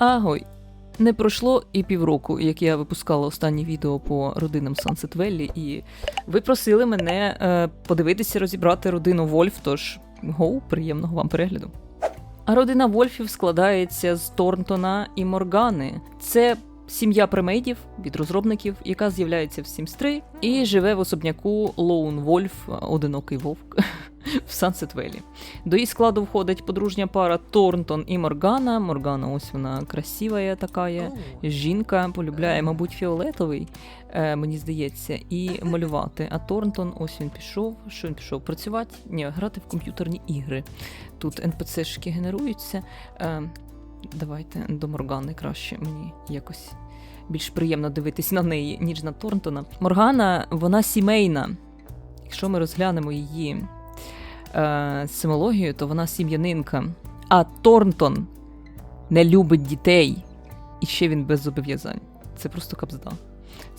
Агой. Не пройшло і півроку, як я випускала останнє відео по родинам Sunset Valley, і ви просили мене е, подивитися, розібрати родину Вольф, тож гоу, приємного вам перегляду. А родина Вольфів складається з Торнтона і Моргани. Це сім'я примейдів від розробників, яка з'являється в Sims 3 і живе в особняку Лоун Вольф, одинокий вовк, в Valley. До її складу входить подружня пара Торнтон і Моргана. Моргана, ось вона красива така. Жінка полюбляє, мабуть, фіолетовий, е, мені здається, і малювати. А Торнтон, ось він пішов. Що він пішов? Працювати? Ні, грати в комп'ютерні ігри. Тут НПЦшки генеруються. Е, давайте до Моргани краще мені якось. Більш приємно дивитись на неї, ніж на Торнтона. Моргана, вона сімейна. Якщо ми розглянемо її е, симологію, то вона сім'янинка. А Торнтон не любить дітей. І ще він без зобов'язань. Це просто капзда.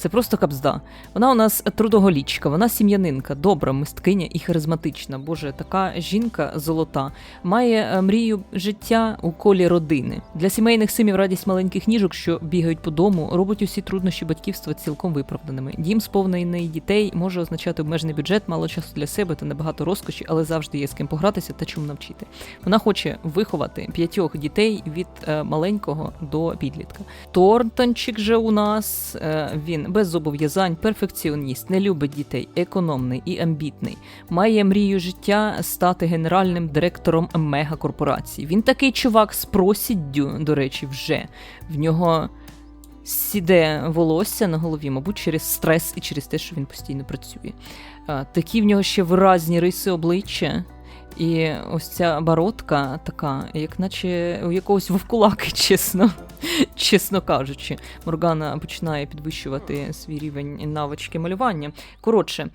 Це просто капзда. Вона у нас трудоголічка, вона сім'янинка, добра, мисткиня і харизматична. Боже, така жінка золота. Має е, мрію життя у колі родини. Для сімейних симів радість маленьких ніжок, що бігають по дому, робить усі труднощі батьківства цілком виправданими. Дім сповнений дітей може означати обмежений бюджет, мало часу для себе та небагато розкоші, але завжди є з ким погратися та чому навчити. Вона хоче виховати п'ятьох дітей від е, маленького до підлітка. Тортончик же у нас е, він без зобов'язань, перфекціоніст, не любить дітей, економний і амбітний. Має мрію життя стати генеральним директором мегакорпорації. Він такий чувак з просіддю, до речі, вже в нього. Сіде волосся на голові, мабуть, через стрес і через те, що він постійно працює. Такі в нього ще виразні риси обличчя, і ось ця бородка така, як наче у якогось вовкулаки, чесно, чесно кажучи. Моргана починає підвищувати свій рівень навички малювання. Коротше,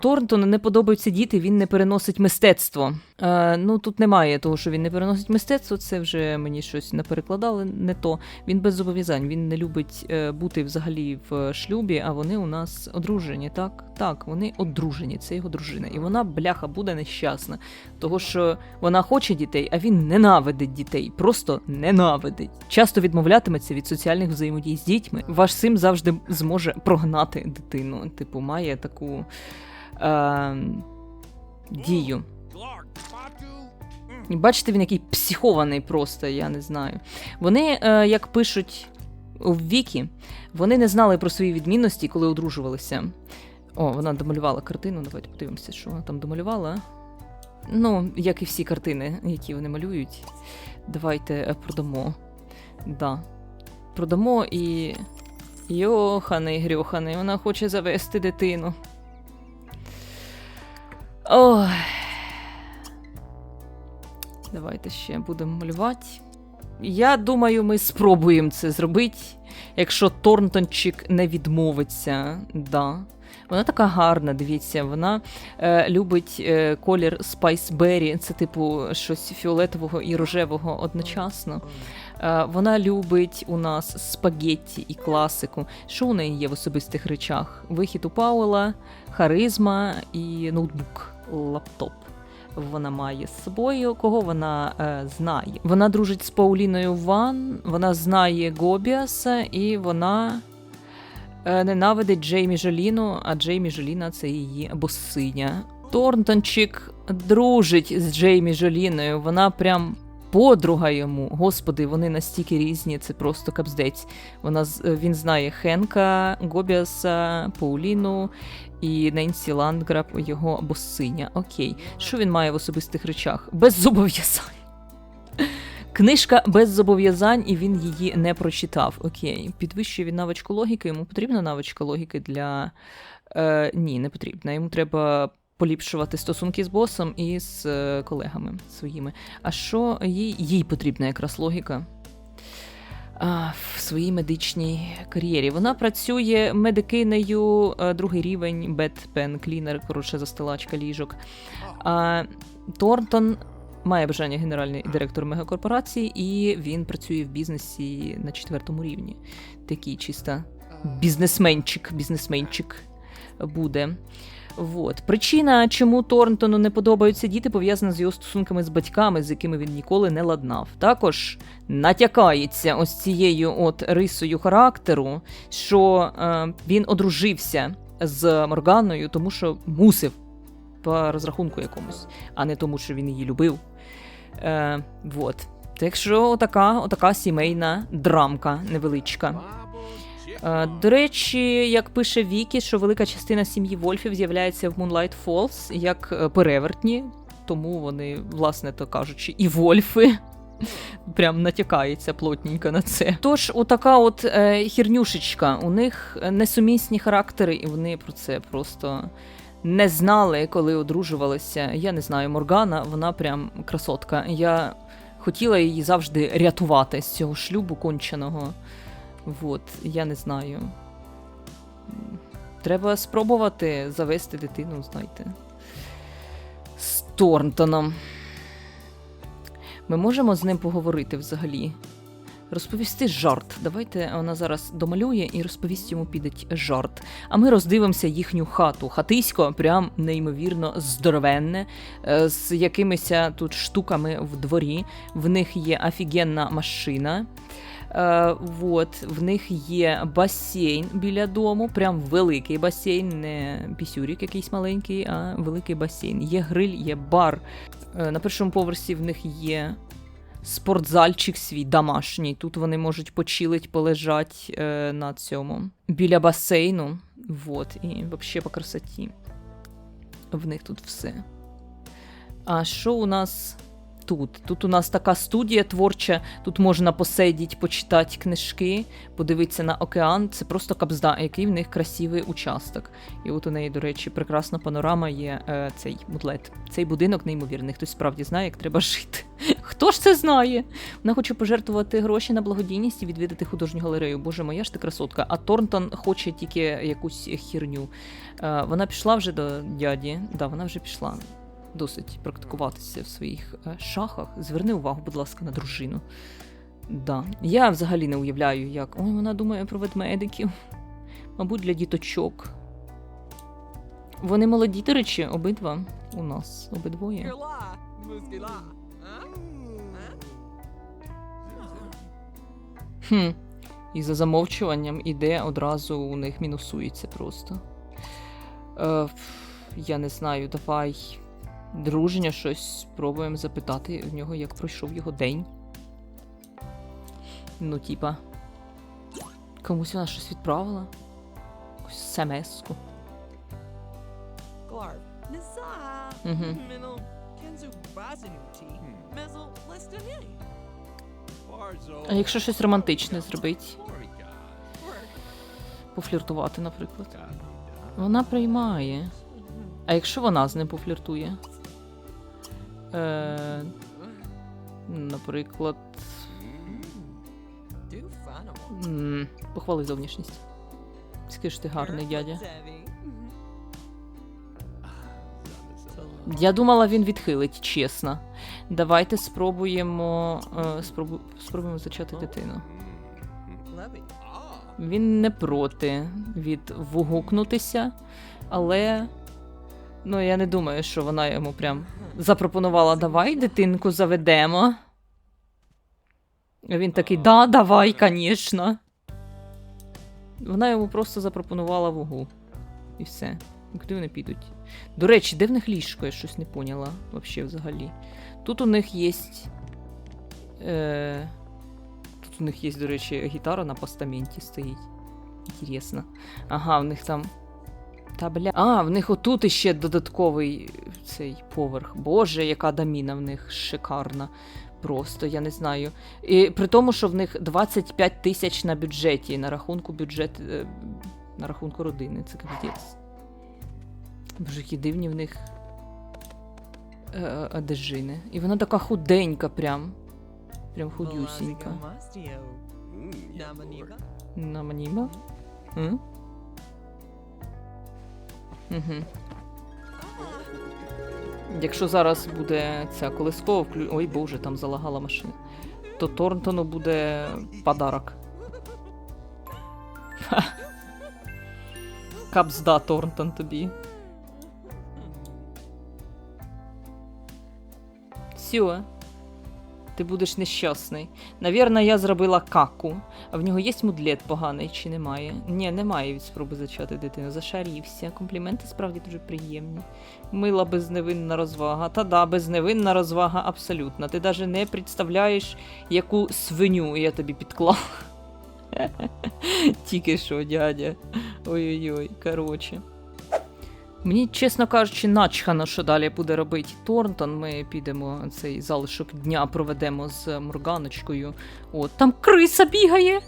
Торнтону не подобаються діти, він не переносить мистецтво. Е, ну тут немає того, що він не переносить мистецтво, це вже мені щось не перекладали, не то. Він без зобов'язань, він не любить е, бути взагалі в шлюбі, а вони у нас одружені. Так, так, вони одружені, це його дружина. І вона, бляха, буде нещасна. Того, що вона хоче дітей, а він ненавидить дітей, просто ненавидить. Часто відмовлятиметься від соціальних взаємодій з дітьми. Ваш син завжди зможе прогнати дитину. Типу, має таку е, дію. Бачите, він який психований просто, я не знаю. Вони, е, як пишуть в Вікі, вони не знали про свої відмінності, коли одружувалися. О, вона домалювала картину. Давайте подивимося, що вона там домалювала. Ну, як і всі картини, які вони малюють. Давайте продамо. Да. Продамо і. Йоханий грьоханий, вона хоче завести дитину. Ой. Давайте ще будемо малювати. Я думаю, ми спробуємо це зробити, якщо Торнтончик не відмовиться. Да. Вона така гарна, дивіться, вона е, любить е, колір Berry, це типу щось фіолетового і рожевого одночасно. Е, вона любить у нас спагетті і класику. Що у неї є в особистих речах? Вихід у Пауела, харизма і ноутбук, лаптоп. Вона має з собою, кого вона е, знає. Вона дружить з Пауліною Ван, вона знає Гобіаса, і вона е, ненавидить Джеймі Жоліну, а Джеймі Жоліна це її босиня. Торнтончик дружить з Джеймі Жоліною. Вона прям подруга йому. Господи, вони настільки різні, це просто капздець. Вона е, він знає Хенка, Гобіаса, Пауліну і Ненсі Ландграб, його босиня. Окей, що він має в особистих речах? Без зобов'язань. Книжка без зобов'язань, і він її не прочитав. Окей. Підвищує він навичку логіки. Йому потрібна навичка логіки для. Е, ні, не потрібна. Йому треба поліпшувати стосунки з босом і з е, колегами своїми. А що їй, їй потрібна якраз логіка? А, в своїй медичній кар'єрі. Вона працює медикинею, е, другий рівень, бет пен клінер, коротше, застилачка ліжок. А, Торнтон має бажання генеральний директор мегакорпорації, і він працює в бізнесі на четвертому рівні. Такий чисто бізнесменчик, бізнесменчик буде. Вот. Причина, чому Торнтону не подобаються діти, пов'язана з його стосунками з батьками, з якими він ніколи не ладнав. Також натякається ось цією от рисою характеру, що е, він одружився з Морганою, тому що мусив по розрахунку якомусь, а не тому, що він її любив. Е, вот. Так що отака, отака сімейна драмка невеличка. Е, До речі, як пише Вікі, що велика частина сім'ї Вольфів з'являється в Moonlight Falls як е, перевертні, тому вони, власне то кажучи, і Вольфи. Прям натякається плотненько на це. Тож, отака от е, хірнюшечка. У них несумісні характери, і вони про це просто не знали, коли одружувалися. Я не знаю, Моргана, вона прям красотка. Я хотіла її завжди рятувати з цього шлюбу конченого. Вот, я не знаю. Треба спробувати завести дитину, знаєте. З Торнтоном. Ми можемо з ним поговорити взагалі. Розповісти жарт. Давайте вона зараз домалює і розповість йому підеть жарт. А ми роздивимося їхню хату. Хатисько прям неймовірно здоровенне, е, з якимись тут штуками в дворі. В них є офігенна машина. Е, вот, в них є басейн біля дому, прям великий басейн, не пісюрік якийсь маленький, а великий басейн. Є гриль, є бар. Е, на першому поверсі в них є спортзальчик свій домашній. Тут вони можуть почилить, полежать е, на цьому. Біля басейну. Вот, і взагалі по красоті. В них тут все. А що у нас тут? Тут у нас така студія творча, тут можна посидіти, почитати книжки, подивитися на океан. Це просто кабзда, який в них красивий участок. І от у неї, до речі, прекрасна панорама є е, цей мутлет. Цей будинок неймовірний. Хтось справді знає, як треба жити. Хто ж це знає? Вона хоче пожертвувати гроші на благодійність і відвідати художню галерею. Боже моя ж ти красотка. А Торнтон хоче тільки якусь хірню. Е, вона пішла вже до дяді. Да, вона вже пішла. Досить практикуватися в своїх е, шахах. Зверни увагу, будь ласка, на дружину. Да. Я взагалі не уявляю, як. Ой, вона думає про ведмедиків. Мабуть, для діточок. Вони молоді, до речі, обидва у нас, обидвоє. Хм. І за замовчуванням іде одразу у них мінусується просто. Е, я не знаю, давай дружня щось спробуємо запитати в нього, як пройшов його день. Ну, типа. Комусь вона щось відправила? Якусь смс-ку. Listonini. А якщо щось романтичне зробити? Пофліртувати, наприклад. Вона приймає. А якщо вона з ним пофліртує? Е, наприклад, похвали зовнішність. Скажи, ти гарний дядя. Я думала, він відхилить, чесно. Давайте спробуємо. Е, спробу, спробуємо зачати дитину. Він не проти відвгукнутися, але ну я не думаю, що вона йому прям запропонувала давай дитинку заведемо. А він такий, да, давай, звісно. Вона йому просто запропонувала вугу. І все. Куди вони підуть? До речі, де в них ліжко? Я щось не поняла вообще взагалі. Тут у них є. Е... Тут у них є, до речі, гітара на постаменті стоїть. Інтересно. Ага, в них там. Та бля. А, в них отут іще додатковий цей поверх. Боже, яка даміна в них шикарна. Просто, я не знаю. І при тому, що в них 25 тисяч на бюджеті, на рахунку бюджет. е, На рахунку родини. Це капець. Боже, які дивні в них е, одежини. І вона така худенька, прям. Прям худюсінька. Mastio. Namaniba. Якщо зараз буде ця колискова, вклю... ой боже, там залагала машина, то Торнтону буде подарок. Капзда Торнтон тобі. Сіо. Ти будеш нещасний. Навірно, я зробила каку. А в нього є мудлет поганий чи немає? Ні, немає від спроби зачати дитину. Зашарівся. Компліменти справді дуже приємні. Мила безневинна розвага. Та да, безневинна розвага абсолютно. Ти навіть не представляєш, яку свиню я тобі підклав. Тільки що, дядя. Ой-ой-ой, коротше. Мені, чесно кажучи, начхано, що далі буде робити Торнтон. Ми підемо цей залишок дня проведемо з Морганочкою. От, там криса бігає.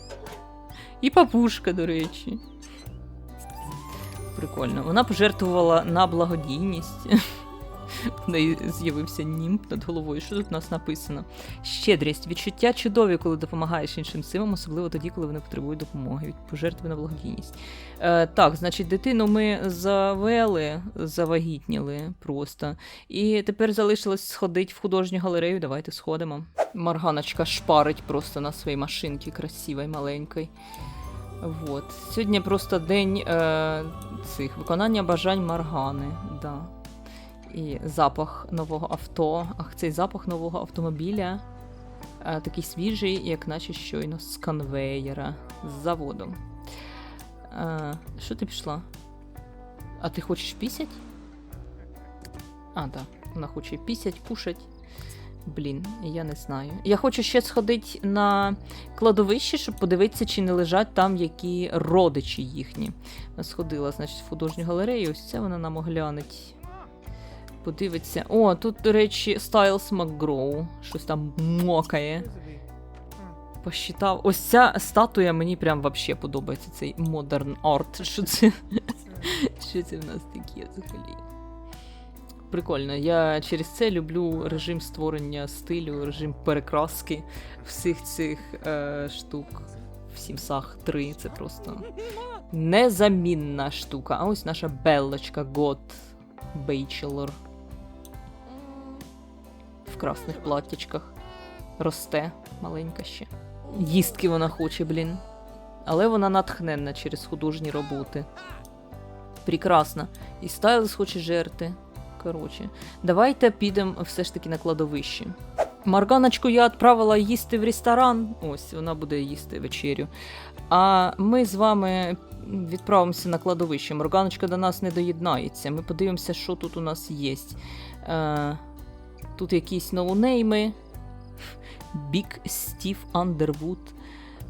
І папушка, до речі. Прикольно. Вона пожертвувала на благодійність. В неї з'явився німб над головою. Що тут у нас написано? Щедрість. Відчуття чудові, коли допомагаєш іншим силам, особливо тоді, коли вони потребують допомоги. Від пожертви на благодійність. Е, так, значить, дитину ми завели, завагітніли просто. І тепер залишилось сходити в художню галерею. Давайте сходимо. Марганочка шпарить просто на своїй машинці красивій, маленькій. Вот. Сьогодні просто день е, цих виконання бажань Маргани. Да. І запах нового авто. Ах, цей запах нового автомобіля е, такий свіжий, як наче щойно з конвеєра, з заводу. Е, що ти пішла? А ти хочеш пісять? А, так. Да. Вона хоче пісять, кушать. Блін, я не знаю. Я хочу ще сходити на кладовище, щоб подивитися, чи не лежать там які родичі їхні. Сходила, значить, в художню галерею, ось це вона нам оглянеть. Подивиться. О, тут, до речі, Стайлс Макгроу. Щось там мокає. Посчитав. Ось ця статуя мені прям вообще подобається. Цей модерн арт. Що це? Що це в нас таке взагалі? Прикольно. Я через це люблю режим створення стилю, режим перекраски всіх цих е, штук. В Сімсах 3 це просто незамінна штука. А ось наша Беллочка Гот Бейчелор. В красних платтячках. Росте маленька ще. Їстки вона хоче, блін. Але вона натхненна через художні роботи. Прекрасно. І Стайлс хоче жерти. Коротше, давайте підемо все ж таки на кладовище. Марганочку я відправила їсти в ресторан. Ось вона буде їсти вечерю. А ми з вами відправимося на кладовище. Морганочка до нас не доєднається. Ми подивимося, що тут у нас є. Е, тут якісь ноунейми. Бік Стів Андервуд.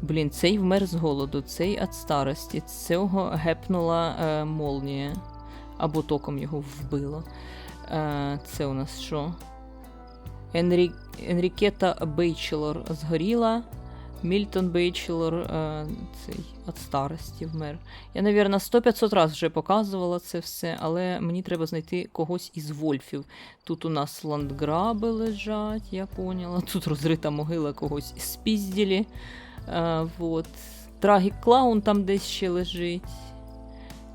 Блін, цей вмер з голоду, цей від старості. Цього гепнула е, молнія. Або током його вбило. Е, це у нас що? Енрі... Енрікета Бейчелор згоріла. Мільтон Бейчелор е, цей від старості вмер. Я, навірно, 100-500 разів вже показувала це все, але мені треба знайти когось із вольфів. Тут у нас ландграби лежать, я поняла. Тут розрита могила когось спізділі. Е, вот. Трагік Клаун там десь ще лежить.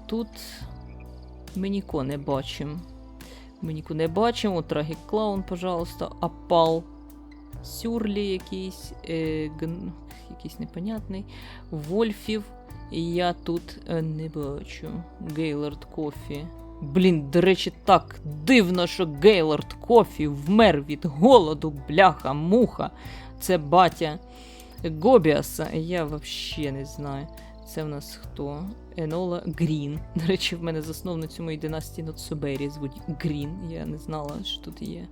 Тут ми нікого не бачимо. Ми нікого не бачимо. Трагік Клаун, пожалуйста. Апал. Сюрлі якийсь. Е, гн... Якийсь непонятний. Вольфів. Я тут е, не бачу. Гейлорд Кофі. Блін, до речі, так дивно, що Гейлорд Кофі вмер від голоду, бляха, муха. Це батя Гобіаса. Я взагалі не знаю. Це в нас хто? Енола Грін. До речі, в мене засновницю моєї династії Ноцубері звуть Грін. Я не знала, що тут є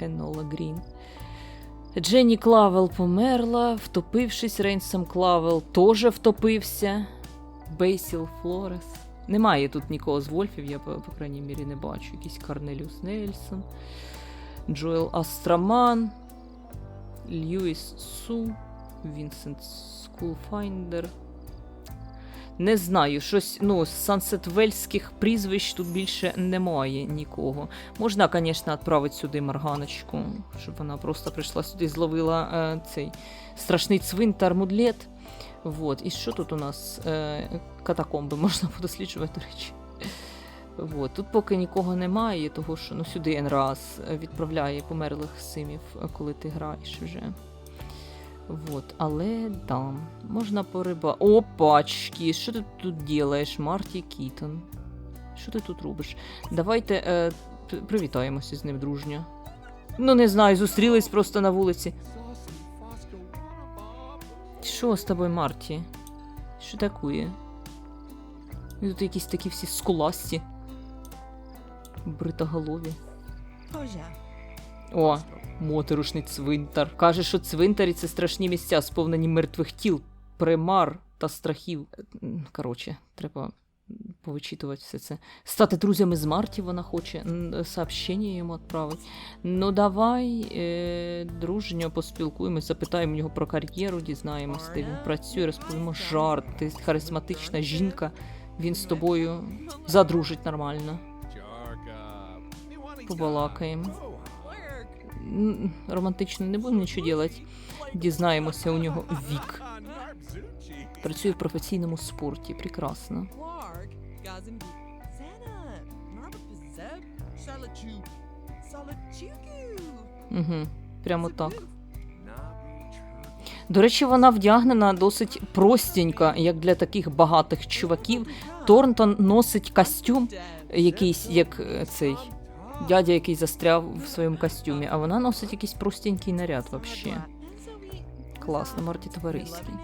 Енола Грін. Дженні Клавел померла, втопившись, Рейнсом Клавел теж втопився. Бейсіл Флорес. Немає тут нікого з Вольфів, я, по, по крайній мірі, не бачу. Якийсь Карнеліус Нельсон, Джоел Астраман, Льюіс Су, Вінсент Скулфайндер. Не знаю, щось, ну, з сансетвельських прізвищ тут більше немає нікого. Можна, звісно, відправити сюди Марганочку, щоб вона просто прийшла сюди і зловила е, цей страшний цвинтар мудлет. Вот. І що тут у нас? Е, катакомби можна подосліджувати, до речі. Вот. Тут поки нікого немає, того що ну, сюди раз відправляє померлих симів, коли ти граєш вже. Вот, але да, можна пориба. Опачки, що ти тут делаєш, Марті Кітон? Що ти тут робиш? Давайте е, привітаємося з ним дружньо. Ну, не знаю, зустрілись просто на вулиці. Що з тобою, Марті? Що такое? І Тут якісь такі всі скуласті. Бритоголові. О, моторошний цвинтар. Каже, що цвинтарі це страшні місця, сповнені мертвих тіл, примар та страхів. Е, Коротше, треба повичитувати все це. Стати друзями з Марті вона хоче. Сообщення йому відправить. Ну давай е, дружньо поспілкуємось, запитаємо в нього про кар'єру, дізнаємось, де він працює, розповімо жарт, ти харизматична жінка. Він з тобою задружить нормально. Побалакаємо. Романтично не будемо нічого робити. Дізнаємося у нього вік. Працює в професійному спорті. Прекрасно. Угу. Прямо так. До речі, вона вдягнена досить простенько, як для таких багатих чуваків. Торнтон носить костюм, якийсь, як е, цей дядя, який застряв в своєму костюмі, а вона носить якийсь простенький наряд вообще. Класно, Марті товариський.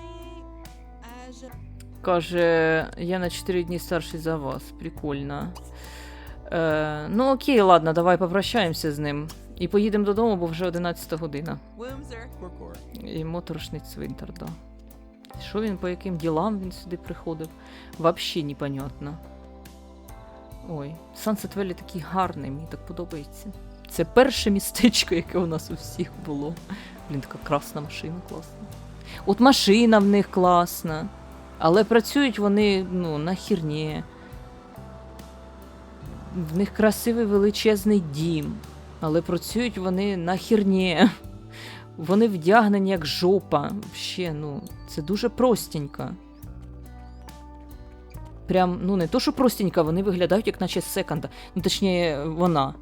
Каже, я на 4 дні старший за вас. Прикольно. Е, ну окей, ладно, давай попрощаємося з ним. І поїдемо додому, бо вже 11 година. І моторошний цвинтар, да. Що він по яким ділам він сюди приходив? Вообще непонятно. Ой, Sunset Valley такий гарний, мені так подобається. Це перше містечко, яке у нас у всіх було. Блін, така красна машина класна. От машина в них класна. Але працюють вони, ну, на хірні. В них красивий величезний дім. Але працюють вони на хірні. Вони вдягнені як жопа. Ще, ну, це дуже простенько. Прям, ну, не то, що простенько, вони виглядають, як наче секонда. Ну, точніше, вона.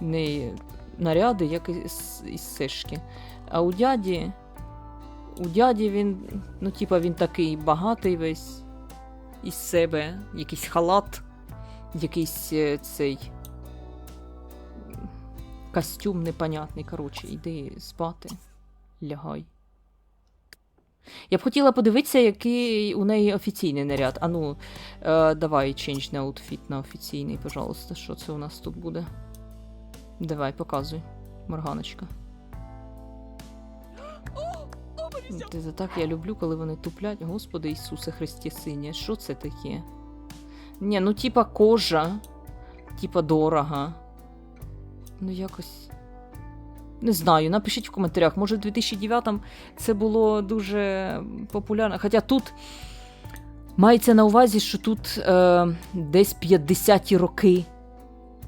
В неї наряди, як із, із сешки. А у дяді. У дяді він, ну, типа, він такий багатий весь із себе, якийсь халат, якийсь е, цей костюм непонятний. Коротше, іди спати, лягай. Я б хотіла подивитися, який у неї офіційний наряд. А ну, е, давай change на outfit на офіційний, пожалуйста. Що це у нас тут буде? Давай, показуй, Морганочка. Ти за так я люблю, коли вони туплять. Господи Ісусе Христі Синя, що це таке? Ні, ну типа кожа, типа дорога. Ну, якось. Не знаю, напишіть в коментарях. Може, в 2009-му це було дуже популярно. Хоча тут мається на увазі, що тут е, десь 50-ті роки.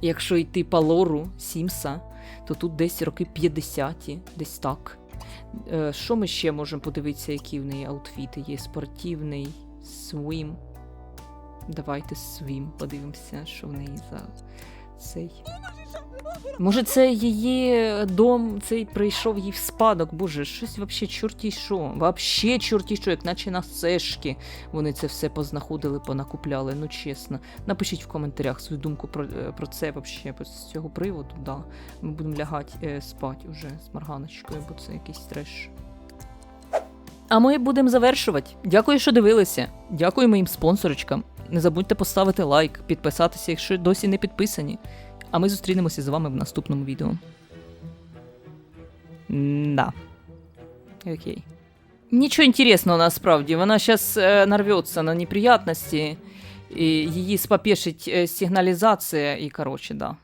Якщо йти по лору Сімса, то тут десь роки 50-ті, десь так. Е, що ми ще можемо подивитися, які в неї аутфіти є? Спортивний, свім. Давайте свім подивимося, що в неї за цей. Може, це її дом цей прийшов їй в спадок. Боже, щось вообще чорті що. Вообще чорті що, як наче на сешки вони це все познаходили, понакупляли. Ну чесно. Напишіть в коментарях свою думку про, е, про це вообще з цього приводу. Да. Ми будемо лягати е, спати уже з Марганочкою, бо це якийсь треш. А ми будемо завершувати. Дякую, що дивилися. Дякую моїм спонсорочкам. Не забудьте поставити лайк, підписатися, якщо досі не підписані. А ми зустрінемося з вами в наступному відео. Да. Окей. Нічого інтересного насправді. Вона зараз е, нарвется на неприятності, і її спопешить е, сигналізація, і коротше, да.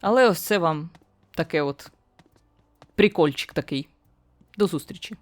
Але ось це вам таке от прикольчик такий. До зустрічі.